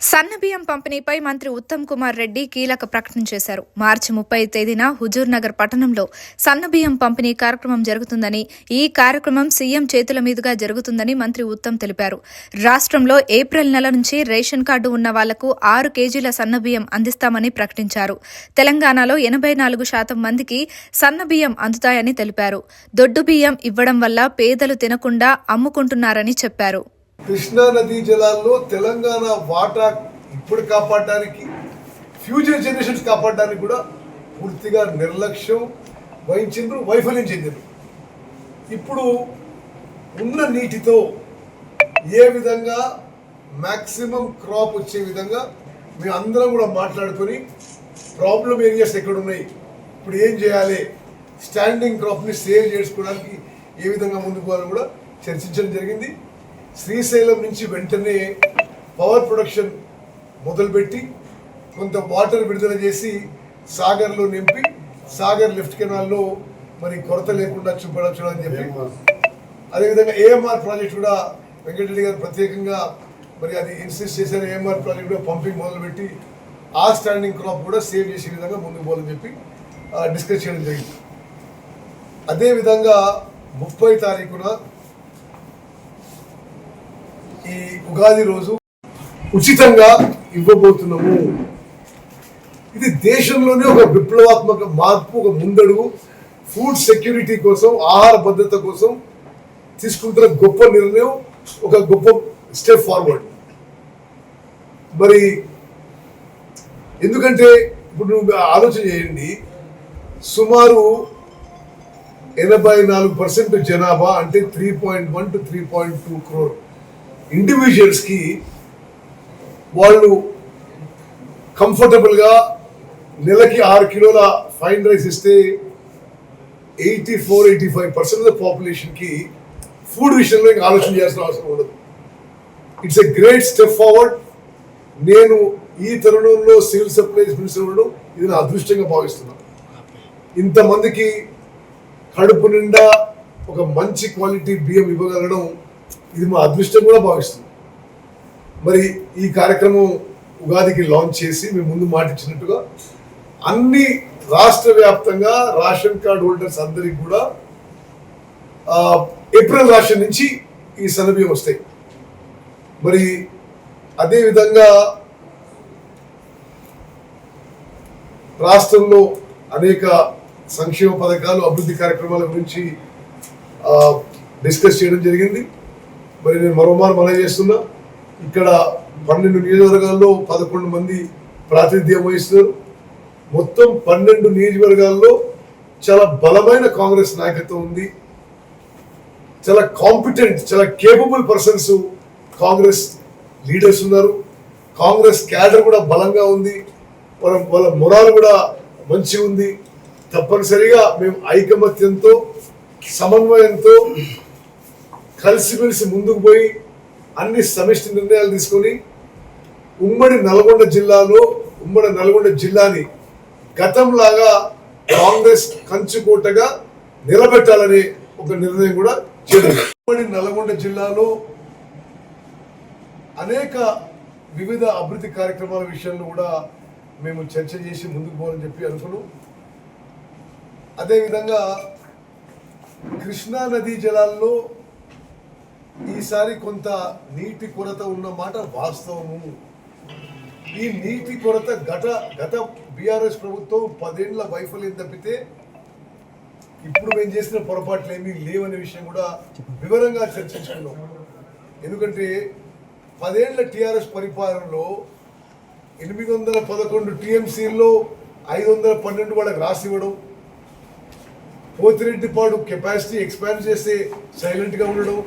సన్నబియ్యం పంపిణీపై మంత్రి ఉత్తమ్ కుమార్ రెడ్డి కీలక ప్రకటన చేశారు. మార్చి ముప్పై తేదీన హుజూర్ నగర్ పట్టణంలో సన్నబియ్యం పంపిణీ కార్యక్రమం జరుగుతుందని ఈ కార్యక్రమం సీఎం చేతుల మీదుగా జరుగుతుందని మంత్రి ఉత్తమ్ తెలిపారు. రాష్ట్రంలో ఏప్రిల్ నెల నుంచి రేషన్ కార్డు ఉన్న వాళ్ళకు ఆరు కేజీల సన్నబియ్యం అందిస్తామని ప్రకటించారు. తెలంగాణలో ఎనభై నాలుగు శాతం మందికి సన్నబియ్యం అందుతాయని తెలిపారు. దొడ్డు బియ్యం ఇవ్వడం వల్ల పేదలు తినకుండా అమ్ముకుంటున్నారని చెప్పారు. కృష్ణా నదీ జలాల్లో తెలంగాణ వాటా ఇప్పుడు కాపాడడానికి ఫ్యూచర్ జనరేషన్స్ కాపాడడానికి కూడా పూర్తిగా నిర్లక్ష్యం వహించిండ్రు వైఫల్యం చెందిండ్రు. ఇప్పుడు ఉన్న నీటితో ఏ విధంగా మ్యాక్సిమం క్రాప్ వచ్చే విధంగా మేము అందరం కూడా మాట్లాడుకొని ప్రాబ్లం ఏరియాస్ ఎక్కడ ఉన్నాయి ఇప్పుడు ఏం చేయాలి స్టాండింగ్ క్రాప్ని సేవ్ చేసుకోవడానికి ఏ విధంగా ముందుకు పోవాలని కూడా చర్చించడం జరిగింది. శ్రీశైలం నుంచి వెంటనే పవర్ ప్రొడక్షన్ మొదలుపెట్టి కొంత వాటర్ విడుదల చేసి సాగర్లో నింపి సాగర్ లెఫ్ట్ కెనాల్లో మరి కొరత లేకుండా చూపడం అని చెప్పి. అదేవిధంగా ఏఎంఆర్ ప్రాజెక్ట్ కూడా వెంకటరెడ్డి గారు ప్రత్యేకంగా మరి అది ఇన్సిస్ట్ చేశారు. ఏఎంఆర్ ప్రాజెక్ట్ కూడా పంపింగ్ మొదలుపెట్టి ఆ స్టాండింగ్ క్రాప్ కూడా సేవ్ చేసే విధంగా ముందుకు పోవాలని చెప్పి డిస్కస్ చేయడం జరిగింది. అదేవిధంగా ముప్పై తారీఖున ఈ ఉగాది రోజు ఉచితంగా ఇవ్వబోతున్నాము. ఇది దేశంలోనే ఒక విప్లవాత్మక మార్పు ఒక ముందడుగు. ఫుడ్ సెక్యూరిటీ కోసం ఆహార భద్రత కోసం తీసుకుంటున్న గొప్ప నిర్ణయం ఒక గొప్ప స్టెప్ ఫార్వర్డ్ మరి ఎందుకంటే ఇప్పుడు నువ్వు ఆలోచన చేయండి. సుమారు ఎనభై నాలుగు పర్సెంట్ జనాభా అంటే three point one to three point two crore ఇండివిజువల్స్కి వాళ్ళు కంఫర్టబుల్గా నెలకి ఆరు కిలోల ఫైన్ రైస్ ఇస్తే eighty four eighty five percent of పాపులేషన్కి food విషయంలో ఇంకా ఆలోచన చేయాల్సిన అవసరం ఉండదు. It's a great step forward నేను ఈ తరుణంలో సివిల్ సప్లైస్ మినిస్టర్ ఉండడం ఇది నా అదృష్టంగా భావిస్తున్నాను ఇంతమందికి కడుపు నిండా ఒక మంచి క్వాలిటీ బియ్యం ఇవ్వగలగడం ఇది మా అదృష్టం కూడా భావిస్తుంది. మరి ఈ కార్యక్రమం ఉగాదికి లాంచ్ చేసి మేము ముందు మాటిచ్చినట్టుగా అన్ని రాష్ట్ర వ్యాప్తంగా రేషన్ కార్డ్ హోల్డర్స్ అందరికి కూడా ఏప్రిల్ రాషన్ నుంచి ఈ సన్నబియ్యం వస్తాయి. మరి అదేవిధంగా రాష్ట్రంలో అనేక సంక్షేమ పథకాలు అభివృద్ధి కార్యక్రమాల గురించి డిస్కస్ చేయడం జరిగింది. మరి నేను మరోమారు మనం చేస్తున్నా. ఇక్కడ పన్నెండు నియోజకవర్గాల్లో పదకొండు మంది ప్రాతినిధ్యం వహిస్తున్నారు. మొత్తం పన్నెండు నియోజకవర్గాల్లో చాలా బలమైన కాంగ్రెస్ నాయకత్వం ఉంది. చాలా కాంపిటెంట్ చాలా కేపబుల్ పర్సన్స్ కాంగ్రెస్ లీడర్స్ ఉన్నారు. కాంగ్రెస్ క్యాడర్ కూడా బలంగా ఉంది. వాళ్ళ వాళ్ళ మొరాలు కూడా మంచి ఉంది తప్పనిసరిగా మేము ఐకమత్యంతో సమన్వయంతో కలిసిమెలిసి ముందుకు పోయి అన్ని సమిష్టి నిర్ణయాలు తీసుకొని ఉమ్మడి నల్గొండ జిల్లాలో ఉమ్మడి నల్గొండ జిల్లాని గతంలాగా కాంగ్రెస్ కంచుకోటగా నిలబెట్టాలనే ఒక నిర్ణయం కూడా చేయడం ఉమ్మడి నల్గొండ జిల్లాలో అనేక వివిధ అభివృద్ధి కార్యక్రమాల విషయంలో కూడా మేము చర్చ చేసి ముందుకు పోవాలని చెప్పి అనుకున్నాం. అదేవిధంగా కృష్ణా నదీ జలాల్లో ఈసారి కొంత నీటి కొరత ఉన్న మాట వాస్తవము. ఈ నీటి కొరత గత గత బీఆర్ఎస్ ప్రభుత్వం పదేళ్ళ వైఫల్యం తప్పితే ఇప్పుడు మేము చేసిన పొరపాట్లు ఏమీ లేవనే విషయం కూడా వివరంగా చర్చించుకున్నాం. ఎందుకంటే పదేళ్ళ టీఆర్ఎస్ పరిపాలనలో ఎనిమిది వందల పదకొండు టీఎంసీల్లో ఐదు వందల పన్నెండు వాళ్ళకి రాసి ఇవ్వడం పోతిరెడ్డిపాడు కెపాసిటీ ఎక్స్పాండ్ చేస్తే సైలెంట్గా ఉండడం